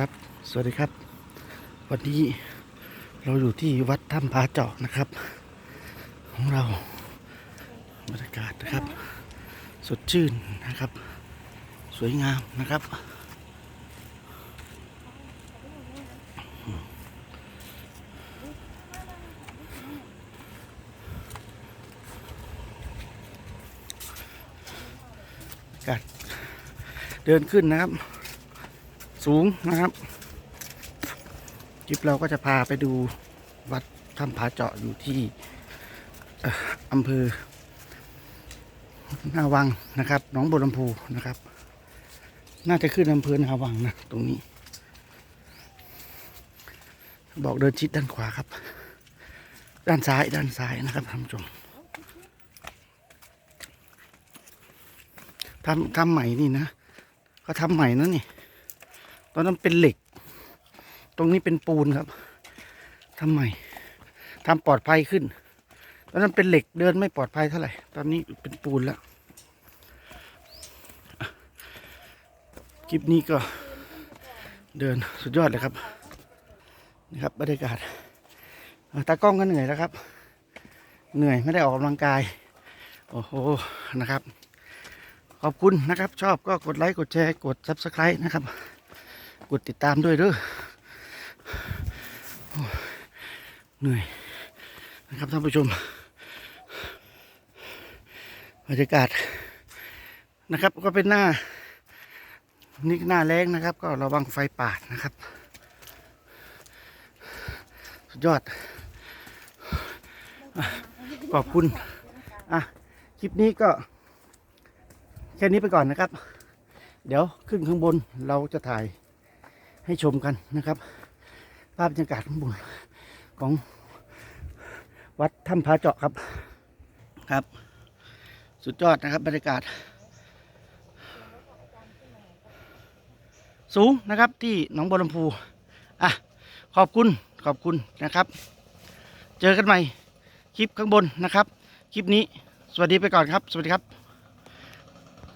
ครับ สวัสดีครับ วันนี้เราอยู่ที่วัดถ้ำผาเจาะนะครับ ของเราบรรยากาศนะครับ สดชื่นนะครับ สวยงามนะครับ กาศเดินขึ้นนะครับ สูงนะครับคลิปเราก็จะพาไปดูวัดถ้ำผาเจาะอยู่ที่เอ่ออำเภอนาวังนะครับหนองบัวลำพูนะครับ น่าจะขึ้นอำเภอนาวังนะตรงนี้ บอกเดินชิดด้านขวาครับ ด้านซ้ายด้านซ้ายนะครับท่านผู้ชมทำทำใหม่นี่นะก็ทำใหม่นะนี่ ตอนนั้นเป็นเหล็ก ตรงนี้เป็นปูนครับทำใหม่ทำปลอดภัยขึ้น ตอนนั้นเป็นเหล็กเดินไม่ปลอดภัยเท่าไหร่ ตอนนี้เป็นปูนแล้ว คลิปนี้ก็เดินสุดยอดเลยครับนี่ครับบรรยากาศตากล้องก็เหนื่อยแล้วครับ เหนื่อยไม่ได้ออกกำลังกาย โอ้โหนะครับ ขอบคุณนะครับ ชอบก็กดไลค์ กดแชร์ กด subscribe นะครับ กดติดตามด้วยเด้อโอ้ยเหนื่อยนะครับท่านผู้ชมบรรยากาศนะครับก็เป็นหน้า นี่หน้าแรงนะครับ ก็ระวังไฟป่านะครับ สุดยอด ขอบคุณอะคลิปนี้ก็แค่นี้ไปก่อนนะครับ เดี๋ยวขึ้นข้างบนเราจะถ่าย ให้ชมกันนะครับ ภาพบรรยากาศข้างบนของวัดถ้ำผาเจาะครับครับ สุดยอดนะครับบรรยากาศ สูงนะครับที่หนองบัวลำพูอะขอบคุณขอบคุณนะครับ เจอกันใหม่คลิปข้างบนนะครับ คลิปนี้สวัสดีไปก่อนครับ สวัสดีครับ